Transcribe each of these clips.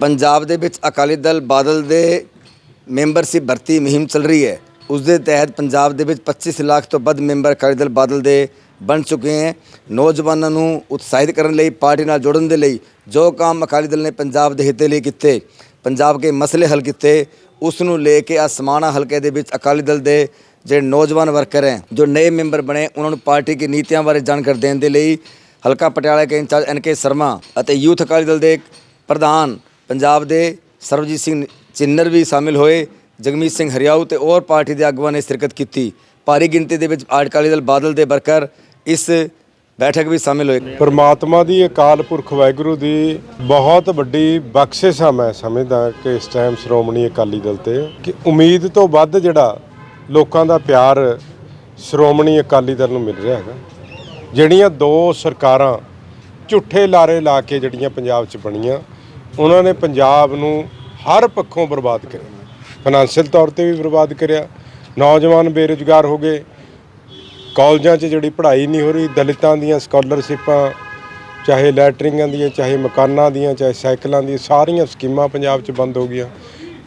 ਪੰਜਾਬ ਦੇ ਵਿੱਚ ਅਕਾਲੀ ਦਲ ਬਾਦਲ ਦੇ ਮੈਂਬਰਸ਼ਿਪ ਭਰਤੀ ਮੁਹਿੰਮ ਚੱਲ ਰਹੀ ਹੈ। ਉਸ ਦੇ ਤਹਿਤ ਪੰਜਾਬ ਦੇ ਵਿੱਚ 25 ਲੱਖ ਤੋਂ ਵੱਧ ਮੈਂਬਰ ਅਕਾਲੀ ਦਲ ਬਾਦਲ ਦੇ ਬਣ ਚੁੱਕੇ ਹਨ ਨੌਜਵਾਨਾਂ ਨੂੰ ਉਤਸ਼ਾਹਿਤ ਕਰਨ ਲਈ, ਪਾਰਟੀ ਨਾਲ ਜੋੜਨ ਦੇ ਲਈ ਜੋ ਕੰਮ ਅਕਾਲੀ ਦਲ ਨੇ ਪੰਜਾਬ ਦੇ ਹਿੱਤ ਲਈ ਕੀਤੇ, ਪੰਜਾਬ ਦੇ ਮਸਲੇ ਹੱਲ ਕੀਤੇ, ਉਸ ਨੂੰ ਲੈ ਕੇ ਅਸਮਾਨਾ ਹਲਕੇ ਦੇ ਵਿੱਚ ਅਕਾਲੀ ਦਲ ਦੇ ਜਿਹੜੇ ਨੌਜਵਾਨ ਵਰਕਰ ਹੈ, ਜੋ ਨਵੇਂ ਮੈਂਬਰ ਬਣੇ, ਉਹਨਾਂ ਨੂੰ ਪਾਰਟੀ ਦੀ ਨੀਤੀਆਂ ਬਾਰੇ ਜਾਣਕਾਰੀ ਦੇਣ ਦੇ ਲਈ ਹਲਕਾ ਪਟਿਆਲਾ ਦੇ ਇੰਚਾਰਜ ਐਨ ਕੇ ਸ਼ਰਮਾ ਅਤੇ ਯੂਥ ਅਕਾਲੀ ਦਲ ਦੇ ਪ੍ਰਧਾਨ ਪੰਜਾਬ ਦੇ ਸਰਬਜੀਤ ਸਿੰਘ ਚਿੰਨਰ ਵੀ ਸ਼ਾਮਿਲ ਹੋਏ, ਜਗਮੀਤ ਸਿੰਘ ਹਰਿਆਊ ਤੇ ਹੋਰ ਪਾਰਟੀ ਦੇ ਆਗੂਆਂ ਨੇ ਸ਼ਿਰਕਤ ਕੀਤੀ। ਭਾਰੀ ਗਿਣਤੀ ਦੇ ਵਿੱਚ ਅਕਾਲੀ ਦਲ ਬਾਦਲ ਦੇ ਵਰਕਰ ਇਸ ਬੈਠਕ ਵਿੱਚ ਸ਼ਾਮਿਲ ਹੋਏ। ਪਰਮਾਤਮਾ ਦੀ ਅਕਾਲ ਪੁਰਖ ਵਾਹਿਗੁਰੂ ਦੀ ਬਹੁਤ ਵੱਡੀ ਬਖਸ਼ਿਸ਼ ਆ ਮੈਂ ਸਮਝਦਾ ਕਿ ਇਸ ਟਾਈਮ ਸ਼੍ਰੋਮਣੀ ਅਕਾਲੀ ਦਲ ਤੇ, ਕਿ ਉਮੀਦ ਤੋਂ ਵੱਧ ਜਿਹੜਾ ਲੋਕਾਂ ਦਾ ਪਿਆਰ ਸ਼੍ਰੋਮਣੀ ਅਕਾਲੀ ਦਲ ਨੂੰ ਮਿਲ ਰਿਹਾ ਹੈਗਾ। ਜਿਹੜੀਆਂ ਦੋ ਸਰਕਾਰਾਂ ਝੂਠੇ ਲਾਰੇ ਲਾ ਕੇ ਜਿਹੜੀਆਂ ਪੰਜਾਬ 'ਚ ਬਣੀਆਂ ਉਹਨਾਂ ਨੇ ਪੰਜਾਬ ਨੂੰ ਹਰ ਪੱਖੋਂ ਬਰਬਾਦ ਕਰਿਆ। ਫਾਈਨੈਂਸ਼ੀਅਲ ਤੌਰ ਤੇ ਵੀ ਬਰਬਾਦ ਕਰਿਆ। ਨੌਜਵਾਨ ਬੇਰੁਜ਼ਗਾਰ ਹੋ ਗਏ। ਕਾਲਜਾਂ 'ਚ ਜਿਹੜੀ ਪੜ੍ਹਾਈ ਨਹੀਂ ਹੋ ਰਹੀ, ਦਲਿਤਾਂ ਦੀਆਂ ਸਕਾਲਰਸ਼ਿਪਾਂ ਚਾਹੇ ਲੈਟਰਿੰਗਾਂ ਦੀਆਂ, ਚਾਹੇ ਮਕਾਨਾਂ ਦੀਆਂ, ਚਾਹੇ ਸਾਈਕਲਾਂ ਦੀਆਂ, ਸਾਰੀਆਂ ਸਕੀਮਾਂ ਪੰਜਾਬ 'ਚ ਬੰਦ ਹੋ ਗਈਆਂ।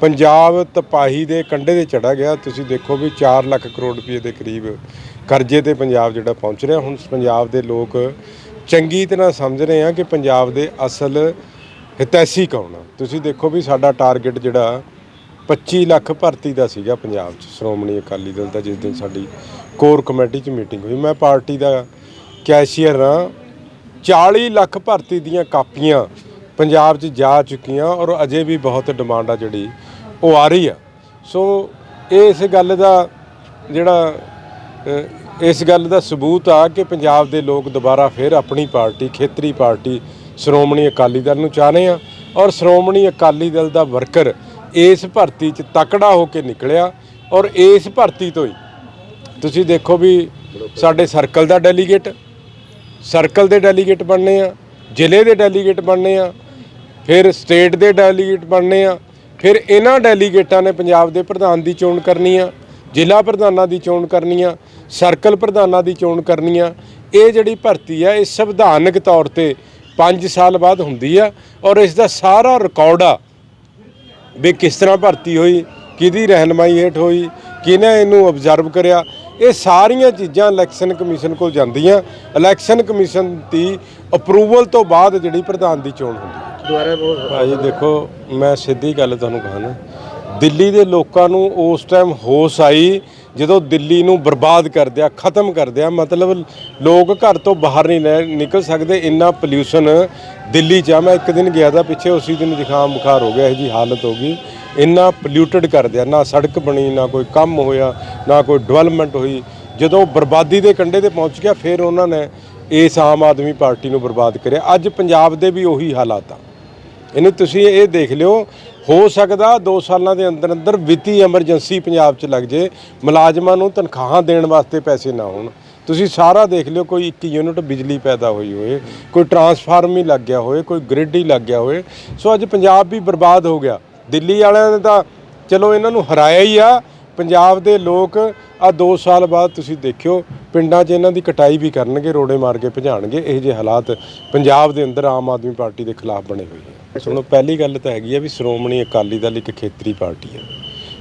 ਪੰਜਾਬ ਤਪਾਹੀ ਦੇ ਕੰਢੇ ਤੇ ਚੜਾ ਗਿਆ। ਤੁਸੀਂ ਦੇਖੋ ਵੀ 4 ਲੱਖ ਕਰੋੜ ਰੁਪਏ ਦੇ ਕਰੀਬ ਕਰਜ਼ੇ ਤੇ ਪੰਜਾਬ ਜਿਹੜਾ ਪਹੁੰਚ ਰਿਹਾ। ਹੁਣ ਪੰਜਾਬ ਦੇ ਲੋਕ ਚੰਗੀ ਤਰ੍ਹਾਂ ਸਮਝ ਰਹੇ ਆ ਕਿ ਪੰਜਾਬ ਦੇ ਅਸਲ ਹਿਤੈਸ਼ੀ ਕੌਣ ਆ? ਤੁਸੀਂ ਦੇਖੋ ਵੀ ਸਾਡਾ ਟਾਰਗੇਟ ਜਿਹੜਾ 25 ਲੱਖ ਭਰਤੀ ਦਾ ਸੀਗਾ ਪੰਜਾਬ 'ਚ, ਸ਼੍ਰੋਮਣੀ ਅਕਾਲੀ ਦਲ ਦਾ, ਜਿਸ ਦਿਨ ਸਾਡੀ ਕੋਰ ਕਮੇਟੀ 'ਚ ਮੀਟਿੰਗ ਹੋਈ। ਮੈਂ ਪਾਰਟੀ ਦਾ ਕੈਸ਼ੀਅਰ ਹਾਂ। 40 ਲੱਖ ਭਰਤੀ ਦੀਆਂ ਕਾਪੀਆਂ ਪੰਜਾਬ 'ਚ ਜਾ ਚੁੱਕੀਆਂ ਔਰ ਅਜੇ ਵੀ ਬਹੁਤ ਡਿਮਾਂਡ ਆ ਜਿਹੜੀ, ਉਹ ਆ ਰਹੀ ਆ। ਸੋ ਇਹ ਇਸ ਗੱਲ ਦਾ ਜਿਹੜਾ ਇਸ ਗੱਲ ਦਾ ਸਬੂਤ ਆ ਕਿ ਪੰਜਾਬ ਦੇ ਲੋਕ ਦੁਬਾਰਾ ਫਿਰ ਆਪਣੀ ਪਾਰਟੀ, ਖੇਤਰੀ ਪਾਰਟੀ ਸ਼੍ਰੋਮਣੀ ਅਕਾਲੀ ਦਲ ਨੂੰ ਚਾਹਨੇ ਆ ਔਰ ਸ਼੍ਰੋਮਣੀ ਅਕਾਲੀ ਦਲ ਦਾ ਵਰਕਰ ਇਸ ਭਰਤੀ 'ਚ ਤਕੜਾ ਹੋ ਕੇ ਨਿਕਲਿਆ ਔਰ ਇਸ ਭਰਤੀ ਤੋਂ ਹੀ ਤੁਸੀਂ ਦੇਖੋ ਵੀ ਸਾਡੇ ਸਰਕਲ ਦਾ ਡੈਲੀਗੇਟ, ਸਰਕਲ ਦੇ ਡੈਲੀਗੇਟ ਬਣਨੇ ਆ, ਜ਼ਿਲ੍ਹੇ ਦੇ ਡੈਲੀਗੇਟ ਬਣਨੇ ਆ, ਫਿਰ ਸਟੇਟ ਦੇ ਡੈਲੀਗੇਟ ਬਣਨੇ ਆ, ਫਿਰ ਇਹਨਾਂ ਡੈਲੀਗੇਟਾਂ ਨੇ ਪੰਜਾਬ ਦੇ ਪ੍ਰਧਾਨ ਦੀ ਚੋਣ ਕਰਨੀ ਆ, ਜ਼ਿਲ੍ਹਾ ਪ੍ਰਧਾਨਾਂ ਦੀ ਚੋਣ ਕਰਨੀ ਆ, ਸਰਕਲ ਪ੍ਰਧਾਨਾਂ ਦੀ ਚੋਣ ਕਰਨੀ ਆ, ਇਹ ਜਿਹੜੀ ਭਰਤੀ ਆ, ਇਹ ਸੰਵਿਧਾਨਕ ਤੌਰ ਤੇ 5 ਸਾਲ ਬਾਅਦ ਹੁੰਦੀ ਆ ਔਰ ਇਸ ਦਾ ਸਾਰਾ ਰਿਕਾਰਡ ਆ ਵੀ ਕਿਸ ਤਰ੍ਹਾਂ ਭਰਤੀ ਹੋਈ ਕਿਹਦੀ ਰਹਿਨਮਾਈ ਹੇਠ ਹੋਈ ਕਿਹਨੇ ਇਹਨੂੰ ਆਬਜ਼ਰਵ ਕਰਿਆ ਇਹ ਸਾਰੀਆਂ ਚੀਜ਼ਾਂ ਇਲੈਕਸ਼ਨ ਕਮਿਸ਼ਨ ਕੋਲ ਜਾਂਦੀਆਂ। ਇਲੈਕਸ਼ਨ ਕਮਿਸ਼ਨ ਦੀ ਅਪਰੂਵਲ ਤੋਂ ਬਾਅਦ ਜਿਹੜੀ ਪ੍ਰਧਾਨ ਦੀ ਚੋਣ ਹੁੰਦੀ। ਹੈ ਦੁਆਰਾ ਭਾਜੀ ਦੇਖੋ ਮੈਂ ਸਿੱਧੀ ਗੱਲ ਤੁਹਾਨੂੰ ਕਹਾਂ ਦਿੱਲੀ ਦੇ ਲੋਕਾਂ ਨੂੰ ਉਸ ਟਾਈਮ ਹੋਸ਼ ਆਈ, ਜਦੋਂ ਦਿੱਲੀ ਨੂੰ ਬਰਬਾਦ ਕਰ ਦਿਆ ਖਤਮ ਕਰ ਦਿਆ ਮਤਲਬ ਲੋਕ ਘਰ ਤੋਂ ਬਾਹਰ ਨਹੀਂ ਨਿ- ਨਿਕਲ ਸਕਦੇ, ਇੰਨਾ ਪੋਲਿਊਸ਼ਨ ਦਿੱਲੀ 'ਚ ਆ। ਮੈਂ ਇੱਕ ਦਿਨ ਗਿਆ ਤਾਂ ਪਿੱਛੇ ਉਸੇ ਦਿਨ ਜ਼ੁਕਾਮ ਬੁਖਾਰ ਹੋ ਗਿਆ, ਇਹ ਜੀ ਹਾਲਤ ਹੋ ਗਈ। ਇੰਨਾ ਪੋਲਿਊਟਡ ਕਰ ਦਿਆ ਨਾ ਸੜਕ ਬਣੀ, ਨਾ ਕੋਈ ਕੰਮ ਹੋਇਆ, ਨਾ ਕੋਈ ਡਿਵੈਲਪਮੈਂਟ ਹੋਈ। ਜਦੋਂ ਬਰਬਾਦੀ ਦੇ ਕੰਢੇ ਤੇ ਪਹੁੰਚ ਗਿਆ, ਫਿਰ ਉਹਨਾਂ ਨੇ ਇਸ ਆਮ ਆਦਮੀ ਪਾਰਟੀ ਨੂੰ ਬਰਬਾਦ ਕਰਿਆ। ਅੱਜ ਪੰਜਾਬ ਦੇ ਵੀ ਉਹੀ ਹਾਲਾਤ ਆ। ਇਹਨੂੰ ਤੁਸੀਂ ਇਹ ਦੇਖ ਲਿਓ ਹੋ ਸਕਦਾ 2 ਸਾਲਾਂ ਦੇ ਅੰਦਰ ਅੰਦਰ ਵਿੱਤੀ ਐਮਰਜੈਂਸੀ ਪੰਜਾਬ 'ਚ ਲੱਗ ਜੇ, ਮੁਲਾਜ਼ਮਾਂ ਨੂੰ ਤਨਖਾਹਾਂ ਦੇਣ ਵਾਸਤੇ ਪੈਸੇ ਨਾ ਹੋਣ। ਤੁਸੀਂ ਸਾਰਾ ਦੇਖ ਲਿਓ, ਕੋਈ ਇੱਕ ਯੂਨਿਟ ਬਿਜਲੀ ਪੈਦਾ ਹੋਈ ਹੋਏ ਕੋਈ ਟਰਾਂਸਫਾਰਮ ਹੀ ਲੱਗ ਗਿਆ ਹੋਏ ਕੋਈ ਗ੍ਰਿਡ ਹੀ ਲੱਗ ਗਿਆ ਹੋਏ ਸੋ ਅੱਜ ਪੰਜਾਬ ਵੀ ਬਰਬਾਦ ਹੋ ਗਿਆ। ਦਿੱਲੀ ਵਾਲਿਆਂ ਨੇ ਤਾਂ ਚਲੋ ਇਹਨਾਂ ਨੂੰ ਹਰਾਇਆ ਹੀ ਆ। ਪੰਜਾਬ ਦੇ ਲੋਕ ਆ 2 ਸਾਲ ਬਾਅਦ ਤੁਸੀਂ ਦੇਖਿਓ, ਪਿੰਡਾਂ 'ਚ ਇਹਨਾਂ ਦੀ ਕਟਾਈ ਵੀ ਕਰਨਗੇ, ਰੋੜੇ ਮਾਰ ਕੇ ਭਜਾਣਗੇ। ਇਹ ਜਿਹੇ ਹਾਲਾਤ ਪੰਜਾਬ ਦੇ ਅੰਦਰ ਆਮ ਆਦਮੀ ਪਾਰਟੀ ਦੇ ਖਿਲਾਫ ਬਣੇ ਹੋਏ ਆ ਸੁਣੋ, ਪਹਿਲੀ ਗੱਲ ਤਾਂ ਹੈਗੀ ਆ ਵੀ ਸ਼੍ਰੋਮਣੀ ਅਕਾਲੀ ਦਲ ਇੱਕ ਖੇਤਰੀ ਪਾਰਟੀ ਆ।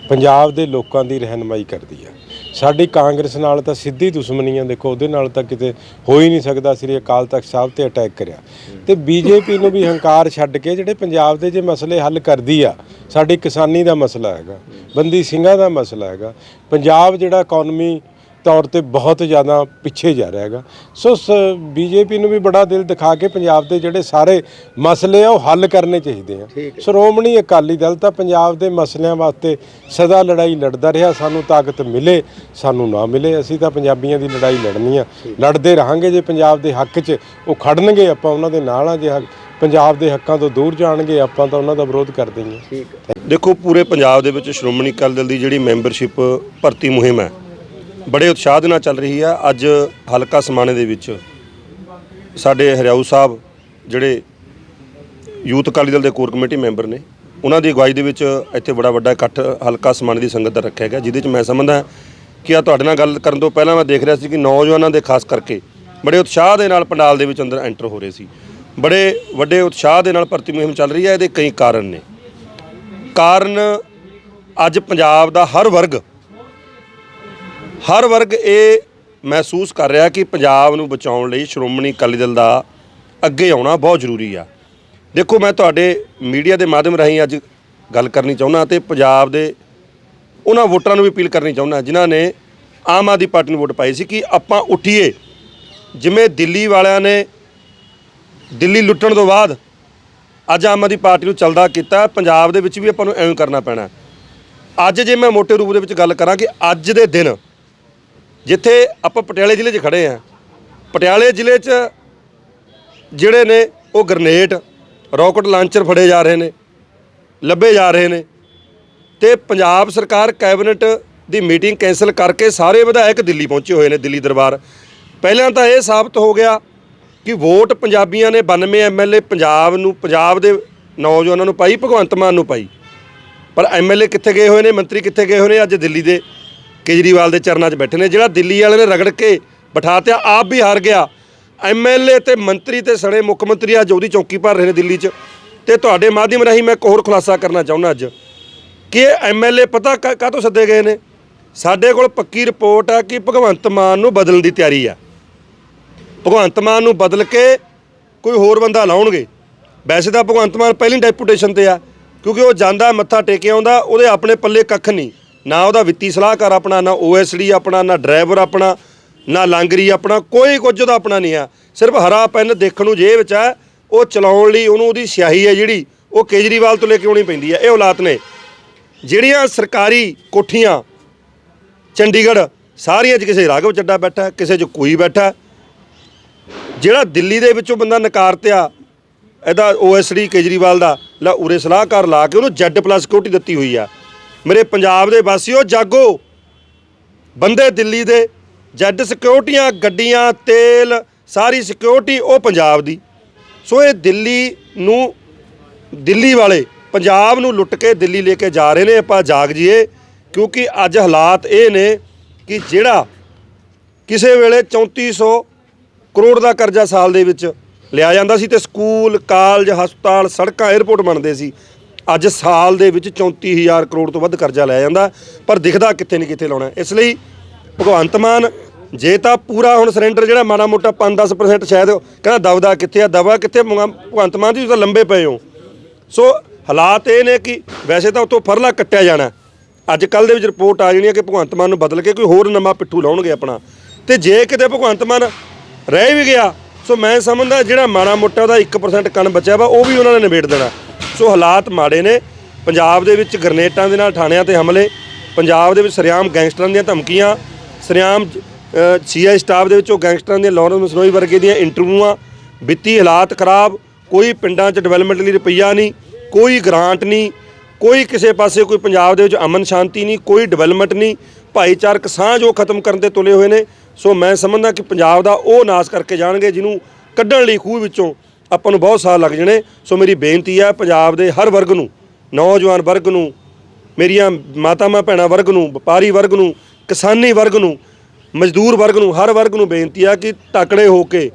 ਪੰਜਾਬ ਦੇ ਲੋਕਾਂ ਦੀ ਰਹਿਨਮਾਈ ਕਰਦੀ ਆ। ਸਾਡੀ ਕਾਂਗਰਸ ਨਾਲ ਤਾਂ ਸਿੱਧੀ ਦੁਸ਼ਮਣੀ ਆ, ਦੇਖੋ, ਉਹਦੇ ਨਾਲ ਤਾਂ ਕਿਤੇ ਹੋ ਹੀ ਨਹੀਂ ਸਕਦਾ, ਸ੍ਰੀ ਅਕਾਲ ਤਖਤ ਸਾਹਿਬ ਤੇ ਅਟੈਕ ਕਰਿਆ। ਤੇ ਬੀਜੇਪੀ ਨੂੰ ਵੀ ਹੰਕਾਰ ਛੱਡ ਕੇ ਜਿਹੜੇ ਪੰਜਾਬ ਦੇ ਜੇ ਮਸਲੇ ਹੱਲ ਕਰਦੀ ਆ, ਸਾਡੀ ਕਿਸਾਨੀ ਦਾ ਮਸਲਾ ਹੈਗਾ, ਬੰਦੀ ਸਿੰਘਾਂ ਦਾ ਮਸਲਾ ਹੈਗਾ। ਪੰਜਾਬ ਜਿਹੜਾ ਇਕਨੋਮੀ ਤੌਰ ਤੇ ਬਹੁਤ ਜ਼ਿਆਦਾ ਪਿੱਛੇ ਜਾ ਰਿਹਾ ਹੈਗਾ। ਸੋ ਬੀਜੇਪੀ ਨੂੰ ਵੀ ਬੜਾ ਦਿਲ ਦਿਖਾ ਕੇ ਪੰਜਾਬ ਦੇ ਜਿਹੜੇ ਸਾਰੇ ਮਸਲੇ ਆ ਉਹ ਹੱਲ ਕਰਨੇ ਚਾਹੀਦੇ ਆ। ਸ਼੍ਰੋਮਣੀ ਅਕਾਲੀ ਦਲ ਤਾਂ ਪੰਜਾਬ ਦੇ ਮਸਲਿਆਂ ਵਾਸਤੇ ਸਦਾ ਲੜਾਈ ਲੜਦਾ ਰਿਹਾ ਸਾਨੂੰ ਤਾਕਤ ਮਿਲੇ ਸਾਨੂੰ ਨਾ ਮਿਲੇ ਅਸੀਂ ਤਾਂ ਪੰਜਾਬੀਆਂ ਦੀ ਲੜਾਈ ਲੜਨੀ ਆ। ਲੜਦੇ ਰਹਾਂਗੇ ਜੇ ਪੰਜਾਬ ਦੇ ਹੱਕ 'ਚ ਉਹ ਖੜਨਗੇ ਆਪਾਂ ਉਹਨਾਂ ਦੇ ਨਾਲ ਆ ਜੇ ਹੱਕ- ਪੰਜਾਬ ਦੇ ਹੱਕਾਂ ਤੋਂ ਦੂਰ ਜਾਣਗੇ ਆਪਾਂ ਤਾਂ ਉਹਨਾਂ ਦਾ ਵਿਰੋਧ ਕਰਦੇ ਹਾਂ ਦੇਖੋ ਪੂਰੇ ਪੰਜਾਬ ਦੇ ਵਿੱਚ ਸ਼੍ਰੋਮਣੀ ਅਕਾਲੀ ਦਲ ਦੀ ਜਿਹੜੀ ਮੈਂਬਰਸ਼ਿਪ ਭਰਤੀ ਮੁਹਿੰਮ ਹੈ ਬੜੇ ਉਤਸ਼ਾਹ ਦੇ ਨਾਲ ਚੱਲ ਰਹੀ ਆ। ਅੱਜ ਹਲਕਾ ਸਮਾਣੇ ਦੇ ਵਿੱਚ ਸਾਡੇ ਹਰਿਆਊ ਸਾਹਿਬ ਜਿਹੜੇ ਯੂਥ ਅਕਾਲੀ ਦਲ ਦੇ ਕੋਰ ਕਮੇਟੀ ਮੈਂਬਰ ਨੇ, ਉਹਨਾਂ ਦੀ ਅਗਵਾਈ ਦੇ ਵਿੱਚ ਇੱਥੇ ਬੜਾ ਵੱਡਾ ਇਕੱਠ ਹਲਕਾ ਸਮਾਣੇ ਦੀ ਸੰਗਤ ਦਾ ਰੱਖਿਆ ਗਿਆ, ਜਿਹਦੇ ਵਿੱਚ ਮੈਂ ਸਮਝਦਾ ਕਿ ਆ ਤੁਹਾਡੇ ਨਾਲ ਗੱਲ ਕਰਨ ਤੋਂ ਪਹਿਲਾਂ ਮੈਂ ਦੇਖ ਰਿਹਾ ਸੀ ਕਿ ਨੌਜਵਾਨਾਂ ਦੇ ਖਾਸ ਕਰਕੇ ਬੜੇ ਉਤਸ਼ਾਹ ਦੇ ਨਾਲ ਪੰਡਾਲ ਦੇ ਵਿੱਚ ਅੰਦਰ ਐਂਟਰ ਹੋ ਰਹੇ ਸੀ। ਬੜੇ ਵੱਡੇ ਉਤਸ਼ਾਹ ਦੇ ਨਾਲ ਭਰਤੀ ਮੁਹਿੰਮ ਚੱਲ ਰਹੀ ਹੈ, ਇਹਦੇ ਕਈ ਕਾਰਨ ਨੇ। ਕਾਰਨ ਅੱਜ ਪੰਜਾਬ ਦਾ ਹਰ ਵਰਗ ਹਰ ਵਰਗ ਇਹ ਮਹਿਸੂਸ ਕਰ ਰਿਹਾ ਕਿ ਪੰਜਾਬ ਨੂੰ ਬਚਾਉਣ ਲਈ ਸ਼੍ਰੋਮਣੀ ਅਕਾਲੀ ਦਲ ਦਾ ਅੱਗੇ ਆਉਣਾ ਬਹੁਤ ਜ਼ਰੂਰੀ ਆ। ਦੇਖੋ, ਮੈਂ ਤੁਹਾਡੇ ਮੀਡੀਆ ਦੇ ਮਾਧਿਅਮ ਰਾਹੀਂ ਅੱਜ ਗੱਲ ਕਰਨੀ ਚਾਹੁੰਦਾ ਤੇ ਪੰਜਾਬ ਦੇ ਉਹਨਾਂ ਵੋਟਰਾਂ ਨੂੰ ਵੀ ਅਪੀਲ ਕਰਨੀ ਚਾਹੁੰਦਾ, ਜਿਨ੍ਹਾਂ ਨੇ ਆਮ ਆਦਮੀ ਪਾਰਟੀ ਨੂੰ ਵੋਟ ਪਾਈ ਸੀ ਕਿ ਆਪਾਂ ਉੱਠੀਏ। ਜਿਵੇਂ ਦਿੱਲੀ ਵਾਲਿਆਂ ਨੇ ਦਿੱਲੀ ਲੁੱਟਣ ਤੋਂ ਬਾਅਦ ਅੱਜ ਆਮ ਆਦਮੀ ਪਾਰਟੀ ਨੂੰ ਚਲਦਾ ਕੀਤਾ, ਪੰਜਾਬ ਦੇ ਵਿੱਚ ਵੀ ਆਪਾਂ ਨੂੰ ਐਵੇਂ ਕਰਨਾ ਪੈਣਾ। ਅੱਜ ਜੇ ਮੈਂ ਮੋਟੇ ਰੂਪ ਦੇ ਵਿੱਚ ਗੱਲ ਕਰਾਂ ਕਿ ਅੱਜ ਦੇ ਦਿਨ ਜਿੱਥੇ ਆਪਾਂ ਪਟਿਆਲੇ ਜ਼ਿਲ੍ਹੇ 'ਚ ਖੜੇ ਆ ਪਟਿਆਲੇ ਜ਼ਿਲ੍ਹੇ 'ਚ ਜਿਹੜੇ ਨੇ ਉਹ ਗ੍ਰਨੇਡ ਰਾਕਟ ਲਾਂਚਰ ਫੜੇ ਜਾ ਰਹੇ ਨੇ, ਲੱਭੇ ਜਾ ਰਹੇ ਨੇ ਤੇ ਪੰਜਾਬ ਸਰਕਾਰ ਕੈਬਨਿਟ ਦੀ ਮੀਟਿੰਗ ਕੈਨਸਲ ਕਰਕੇ ਸਾਰੇ ਵਿਧਾਇਕ ਦਿੱਲੀ ਪਹੁੰਚੇ ਹੋਏ ਨੇ, ਦਿੱਲੀ ਦਰਬਾਰ। ਪਹਿਲਾਂ ਤਾਂ ਇਹ ਸਾਬਤ ਹੋ ਗਿਆ ਕਿ ਵੋਟ ਪੰਜਾਬੀਆਂ ਨੇ 92 ਐਮਐਲਏ ਪੰਜਾਬ ਨੂੰ, ਪੰਜਾਬ ਦੇ ਨੌਜਵਾਨਾਂ ਨੂੰ ਪਾਈ, ਭਗਵੰਤ ਮਾਨ ਨੂੰ ਪਾਈ। ਪਰ ਐਮਐਲਏ ਕਿੱਥੇ ਗਏ ਹੋਏ ਨੇ, ਮੰਤਰੀ ਕਿੱਥੇ ਗਏ ਹੋਏ ਨੇ, ਅੱਜ ਦਿੱਲੀ ਦੇ ਕੇਜਰੀਵਾਲ ਦੇ ਚਰਨਾਂ 'ਚ ਬੈਠੇ ਨੇ, ਜਿਹੜਾ ਦਿੱਲੀ ਵਾਲੇ ਨੇ ਰਗੜ ਕੇ ਬਿਠਾਤਿਆ, ਆਪ ਵੀ ਹਾਰ ਗਿਆ। ਐਮਐਲਏ ਤੇ ਮੰਤਰੀ ਤੇ ਸਣੇ ਮੁੱਖ ਮੰਤਰੀ ਅੱਜ ਉਹਦੀ ਚੌਕੀ ਭਰ ਰਹੇ ਨੇ ਦਿੱਲੀ 'ਚ। ਤੇ ਤੁਹਾਡੇ ਮਾਧਿਅਮ ਰਾਹੀਂ ਮੈਂ ਇੱਕ ਹੋਰ ਖੁਲਾਸਾ ਕਰਨਾ ਚਾਹੁੰਦਾ ਅੱਜ। ਕਿ ਐਮਐਲਏ ਪਤਾ ਕਾ, ਕਾਹਤੋਂ ਸੱਦੇ ਗਏ ਨੇ? ਸਾਡੇ ਕੋਲ ਪੱਕੀ ਰਿਪੋਰਟ ਆ ਕਿ ਭਗਵੰਤ ਮਾਨ ਨੂੰ ਬਦਲਣ ਦੀ ਤਿਆਰੀ ਆ। ਭਗਵੰਤ ਮਾਨ ਨੂੰ ਬਦਲ ਕੇ ਕੋਈ ਹੋਰ ਬੰਦਾ ਲਾਉਣਗੇ। ਵੈਸੇ ਤਾਂ ਭਗਵੰਤ ਮਾਨ ਪਹਿਲੀ ਡੈਪੂਟੇਸ਼ਨ ਤੇ ਆ, ਕਿਉਂਕਿ ਉਹ ਜਾਂਦਾ, ਮੱਥਾ ਟੇਕੇ ਆਉਂਦਾ, ਉਹਦੇ ਆਪਣੇ ਪੱਲੇ ਕੱਖ ਨਹੀਂ। ਨਾ ਉਹਦਾ ਵਿੱਤੀ ਸਲਾਹਕਾਰ ਆਪਣਾ, ਨਾ ਓਐਸਡੀ ਆਪਣਾ, ਨਾ ਡਰਾਈਵਰ ਆਪਣਾ, ਨਾ ਲਾਂਗਰੀ ਆਪਣਾ, ਕੋਈ ਕੁਝ ਉਹਦਾ ਆਪਣਾ ਨਹੀਂ ਆ। ਸਿਰਫ ਹਰਾ ਪੈਨ ਦੇਖਣ ਨੂੰ ਜੇਬ ਵਿੱਚ ਆ, ਉਹ ਚਲਾਉਣ ਲਈ ਉਹਨੂੰ ਉਹਦੀ ਸਿਆਹੀ ਹੈ ਜਿਹੜੀ, ਉਹ ਕੇਜਰੀਵਾਲ ਤੋਂ ਲੈ ਕੇ ਆਉਣੀ ਪੈਂਦੀ ਹੈ ਇਹ ਔਲਾਤ ਨੇ। ਜਿਹੜੀਆਂ ਸਰਕਾਰੀ ਕੋਠੀਆਂ, ਚੰਡੀਗੜ੍ਹ, ਸਾਰੀਆਂ 'ਚ ਕਿਸੇ ਰਾਘਵ ਚੱਡਾ ਬੈਠਾ, ਕਿਸੇ 'ਚ ਕੋਈ ਬੈਠਾ। ਜਿਹੜਾ ਦਿੱਲੀ ਦੇ ਵਿੱਚੋਂ ਬੰਦਾ ਨਕਾਰਤਿਆ, ਇਹਦਾ ਓਐਸਡੀ ਕੇਜਰੀਵਾਲ ਦਾ, ਲਾ ਉਰੇ ਸਲਾਹਕਾਰ ਲਾ ਕੇ ਉਹਨੂੰ ਜੈਡ ਪਲੱਸ ਸਿਕਿਉਰਿਟੀ ਦਿੱਤੀ ਹੋਈ ਆ। ਮੇਰੇ ਪੰਜਾਬ ਦੇ ਵਾਸੀਓ, ਜਾਗੋ। ਬੰਦੇ ਦਿੱਲੀ ਦੇ, ਜੈਡ ਸਿਕਿਉਰਿਟੀਆਂ, ਗੱਡੀਆਂ, ਤੇਲ, ਸਾਰੀ ਸਿਕਿਉਰਿਟੀ ਉਹ ਪੰਜਾਬ ਦੀ। ਸੋ ਇਹ ਦਿੱਲੀ ਨੂੰ, ਦਿੱਲੀ ਵਾਲੇ ਪੰਜਾਬ ਨੂੰ ਲੁੱਟ ਕੇ ਦਿੱਲੀ ਲੈ ਕੇ ਜਾ ਰਹੇ ਨੇ, ਆਪਾਂ ਜਾਗ ਜੀਏ ਕਿਉਂਕਿ ਅੱਜ ਹਾਲਾਤ ਇਹ ਨੇ ਕਿ ਜਿਹੜਾ ਕਿਸੇ ਵੇਲੇ 3400 ਕਰੋੜ ਦਾ ਕਰਜ਼ਾ ਸਾਲ ਦੇ ਵਿੱਚ ਲਿਆ ਜਾਂਦਾ ਸੀ ਤੇ ਸਕੂਲ, ਕਾਲਜ, ਹਸਪਤਾਲ, ਸੜਕਾਂ 에ਅਰਪੋਰਟ ਬਣਦੇ ਸੀ। ਅੱਜ ਸਾਲ ਦੇ ਵਿੱਚ 34000 ਕਰੋੜ ਤੋਂ ਵੱਧ ਕਰਜ਼ਾ ਲਿਆ ਜਾਂਦਾ, ਪਰ ਦਿਖਦਾ ਕਿੱਥੇ ਨਹੀਂ ਕਿੱਥੇ ਲਾਉਣਾ। ਇਸ ਲਈ ਭਗਵੰਤ ਮਾਨ, ਜੇ ਤਾਂ ਪੂਰਾ ਹੁਣ ਸਰੈਂਡਰ ਜਿਹੜਾ ਮਾੜਾ ਮੋਟਾ 5-10% ਸ਼ਾਇਦ ਕਹਿੰਦਾ ਦਬਦਾ ਕਿੱਥੇ ਆ ਦਬਾ ਕਿੱਥੇ ਭਗਵੰਤ ਮਾਨ ਜੀ ਤਾਂ ਲੰਬੇ ਪਏ ਹੋ। ਸੋ ਹਾਲਾਤ ਇਹ ਨੇ ਕਿ ਵੈਸੇ ਤਾਂ ਉਤੋਂ ਫਰਲਾ ਕੱਟਿਆ ਜਾਣਾ। ਅੱਜ ਕੱਲ ਦੇ ਵਿੱਚ ਰਿਪੋਰਟ ਆ ਜਾਣੀ ਹੈ ਕਿ ਭਗਵੰਤ ਮਾਨ ਨੂੰ ਬਦਲ ਕੇ ਕੋਈ ਹੋਰ ਨਵਾਂ ਪਿੱਠੂ ਲਾਉਣਗੇ ਆਪਣਾ। ਤੇ ਜੇ ਕਿਤੇ ਭਗਵੰਤ ਮਾਨ ਰਹਿ ਵੀ ਗਿਆ, ਸੋ ਮੈਂ ਸਮਝਦਾ ਜਿਹੜਾ ਮਾੜਾ ਮੋਟਾ ਉਹਦਾ 1% ਕਣ ਬਚਿਆ ਵਾ, ਉਹ ਵੀ ਉਹਨਾਂ ਨੇ ਨਿਬੇੜ ਦੇਣਾ। ਸੋ ਹਾਲਾਤ ਮਾੜੇ ਨੇ। ਪੰਜਾਬ ਦੇ ਵਿੱਚ ਗਰਨੇਟਾਂ ਦੇ ਨਾਲ ਥਾਣਿਆਂ ਤੇ ਹਮਲੇ। ਪੰਜਾਬ ਦੇ ਵਿੱਚ ਸਰਿਆਮ ਗੈਂਗਸਟਰਾਂ ਦੀਆਂ ਧਮਕੀਆਂ। ਸਰਿਆਮ ਸੀਆਈ ਸਟਾਫ ਦੇ ਵਿੱਚੋਂ ਗੈਂਗਸਟਰਾਂ ਦੀਆਂ ਲਾਰੈਂਸ ਮਸਨੋਈ ਵਰਗੇ ਦੀਆਂ ਇੰਟਰਵਿਊਆਂ। ਵਿੱਤੀ ਹਾਲਾਤ ਖਰਾਬ। ਕੋਈ ਪਿੰਡਾਂ 'ਚ ਡਿਵੈਲਪਮੈਂਟ ਲਈ ਰੁਪਈਆ ਨਹੀਂ। ਕੋਈ ਗ੍ਰਾਂਟ ਨਹੀਂ। ਕੋਈ ਕਿਸੇ ਪਾਸੇ ਕੋਈ ਪੰਜਾਬ ਦੇ ਵਿੱਚ ਅਮਨ ਸ਼ਾਂਤੀ ਨਹੀਂ। ਕੋਈ ਡਿਵੈਲਪਮੈਂਟ ਨਹੀਂ। ਭਾਈਚਾਰਕ ਸਾਂਝ ਉਹ ਖਤਮ ਕਰਨ ਤੇ ਤੁਲੇ ਹੋਏ ਨੇ। ਸੋ ਮੈਂ ਸਮਝਦਾ ਕਿ ਪੰਜਾਬ ਦਾ ਉਹ ਨਾਸ ਕਰਕੇ ਜਾਣਗੇ, ਜਿਹਨੂੰ ਕੱਢਣ ਲਈ ਖੂਹ ਵਿੱਚੋਂ ਆਪਾਂ ਨੂੰ ਬਹੁਤ ਸਾਲ ਲੱਗ ਜਣੇ। ਸੋ ਮੇਰੀ ਬੇਨਤੀ ਆ ਪੰਜਾਬ ਦੇ ਹਰ ਵਰਗ ਨੂੰ, ਨੌਜਵਾਨ ਵਰਗ ਨੂੰ, ਮੇਰੀਆਂ ਮਾਤਾਵਾਂ ਭੈਣਾਂ ਵਰਗ ਨੂੰ, ਵਪਾਰੀ ਵਰਗ ਨੂੰ, ਕਿਸਾਨੀ ਵਰਗ ਨੂੰ, ਮਜ਼ਦੂਰ ਵਰਗ ਨੂੰ, ਹਰ ਵਰਗ ਨੂੰ ਬੇਨਤੀ ਆ ਕਿ ਤਕੜੇ ਹੋ ਕੇ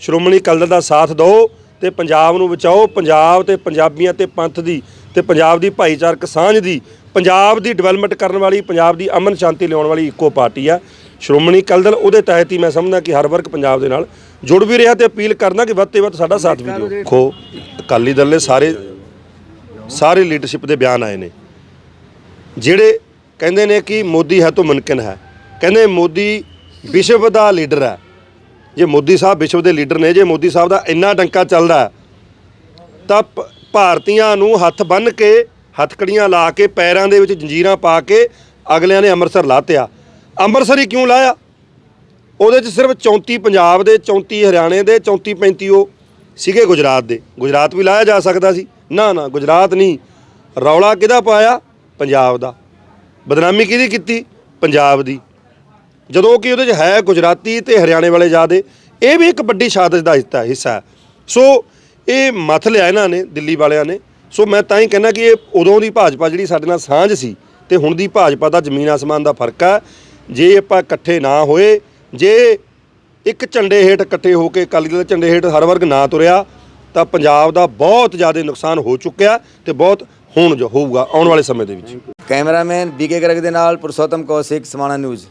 ਸ਼੍ਰੋਮਣੀ ਅਕਾਲੀ ਦਲ ਦਾ ਸਾਥ ਦਿਓ ਤੇ ਪੰਜਾਬ ਨੂੰ ਬਚਾਓ, ਪੰਜਾਬ ਤੇ ਪੰਜਾਬੀਆਂ ਤੇ ਪੰਥ ਦੀ ਤੇ ਪੰਜਾਬ ਦੀ ਭਾਈਚਾਰਕ ਸਾਂਝ ਦੀ, ਪੰਜਾਬ ਦੀ ਡਿਵੈਲਪਮੈਂਟ ਕਰਨ ਵਾਲੀ, ਪੰਜਾਬ ਦੀ ਅਮਨ ਸ਼ਾਂਤੀ ਲਿਆਉਣ ਵਾਲੀ ਇੱਕੋ ਪਾਰਟੀ ਆ। ਸ਼੍ਰੋਮਣੀ ਅਕਾਲੀ ਦਲ ਉਹਦੇ ਤਹਿਤ ਹੀ ਮੈਂ ਸਮਝਦਾ ਕਿ ਹਰ ਵਰਗ ਪੰਜਾਬ ਦੇ ਨਾਲ ਜੁੜ ਵੀ ਰਿਹਾ ਤੇ ਅਪੀਲ ਕਰਨਾ ਕਿ ਵੱਧ ਤੇ ਵੱਧ ਸਾਡਾ ਸਾਥ ਵੀ ਦਿਓ। ਦੇਖੋ, ਅਕਾਲੀ ਦਲ ਦੇ ਸਾਰੇ ਸਾਰੇ ਲੀਡਰਸ਼ਿਪ ਦੇ ਬਿਆਨ ਆਏ ਨੇ। ਜਿਹੜੇ ਕਹਿੰਦੇ ਨੇ ਕਿ ਮੋਦੀ ਹੈ ਤੋਂ ਮੁਮਕਿਨ ਹੈ, ਕਹਿੰਦੇ ਮੋਦੀ ਵਿਸ਼ਵ ਦਾ ਲੀਡਰ ਹੈ। ਜੇ ਮੋਦੀ ਸਾਹਿਬ ਵਿਸ਼ਵ ਦੇ ਲੀਡਰ ਨੇ, ਜੇ ਮੋਦੀ ਸਾਹਿਬ ਦਾ ਇੰਨਾ ਡੰਕਾ ਚੱਲਦਾ ਤਾਂ ਭ- ਭਾਰਤੀਆਂ ਨੂੰ ਹੱਥ ਬੰਨ੍ਹ ਕੇ, ਹੱਥਕੜੀਆਂ ਲਾ ਕੇ, ਪੈਰਾਂ ਦੇ ਵਿੱਚ ਜੰਜੀਰਾਂ ਪਾ ਕੇ ਅਗਲਿਆਂ ਨੇ ਅੰਮ੍ਰਿਤਸਰ ਲਾਤਿਆ ਅੰਮ੍ਰਿਤਸਰ ਹੀ ਕਿਉਂ ਲਾਇਆ? ਉਹਦੇ 'ਚ ਸਿਰਫ 34 ਪੰਜਾਬ ਦੇ 34 ਹਰਿਆਣੇ ਦੇ 34 35 ਉਹ ਸੀਗੇ ਗੁਜਰਾਤ ਦੇ। ਗੁਜਰਾਤ ਵੀ ਲਾਇਆ ਜਾ ਸਕਦਾ ਸੀ। ਨਾ ਨਾ, ਗੁਜਰਾਤ ਨਹੀਂ। ਰੌਲਾ ਕਿਹਦਾ ਪਾਇਆ? ਪੰਜਾਬ ਦਾ। ਬਦਨਾਮੀ ਕਿਹਦੀ ਕੀਤੀ? ਪੰਜਾਬ ਦੀ। ਜਦੋਂ ਕਿ ਉਹਦੇ 'ਚ ਹੈ ਗੁਜਰਾਤੀ ਤੇ ਹਰਿਆਣੇ ਵਾਲੇ ਜ਼ਿਆਦੇ, ਇਹ ਵੀ ਇੱਕ ਵੱਡੀ ਸਾਜ਼ਿਸ਼ ਦਾ ਹਿੱਸਾ ਹਿੱਸਾ ਹੈ। ਸੋ ਇਹ ਮੱਥ ਲਿਆ ਇਹਨਾਂ ਨੇ, ਦਿੱਲੀ ਵਾਲਿਆਂ ਨੇ। ਸੋ ਮੈਂ ਤਾਂ ਹੀ ਕਹਿੰਦਾ ਕਿ ਇਹ ਉਦੋਂ ਦੀ ਭਾਜਪਾ ਜਿਹੜੀ ਸਾਡੇ ਨਾਲ ਸਾਂਝ ਸੀ ਤੇ ਹੁਣ ਦੀ ਭਾਜਪਾ ਦਾ ਜ਼ਮੀਨ ਆਸਮਾਨ ਦਾ ਫ਼ਰਕ ਹੈ। ਜੇ ਆਪਾਂ ਇਕੱਠੇ ਨਾ ਹੋਏ, ਜੇ ਇੱਕ ਝੰਡੇ ਹੇਠ ਇਕੱਠੇ ਹੋ ਕੇ ਅਕਾਲੀ ਦਲ ਦੇ ਝੰਡੇ ਹੇਠ ਹਰ ਵਰਗ ਨਾ ਤੁਰਿਆ, ਤਾਂ ਪੰਜਾਬ ਦਾ ਬਹੁਤ ਜ਼ਿਆਦਾ ਨੁਕਸਾਨ ਹੋ ਚੁੱਕਿਆ ਤੇ ਬਹੁਤ ਹੋਣ ਜੋ ਹੋਊਗਾ ਆਉਣ ਵਾਲੇ ਸਮੇਂ ਦੇ ਵਿੱਚ। ਕੈਮਰਾਮੈਨ ਬੀਕੇ ਗਰਗ ਦੇ ਨਾਲ ਪੁਰਸ਼ੋਤਮ ਕੌਸ਼ਿਕ ਸਮਾਣਾ ਨਿਊਜ਼।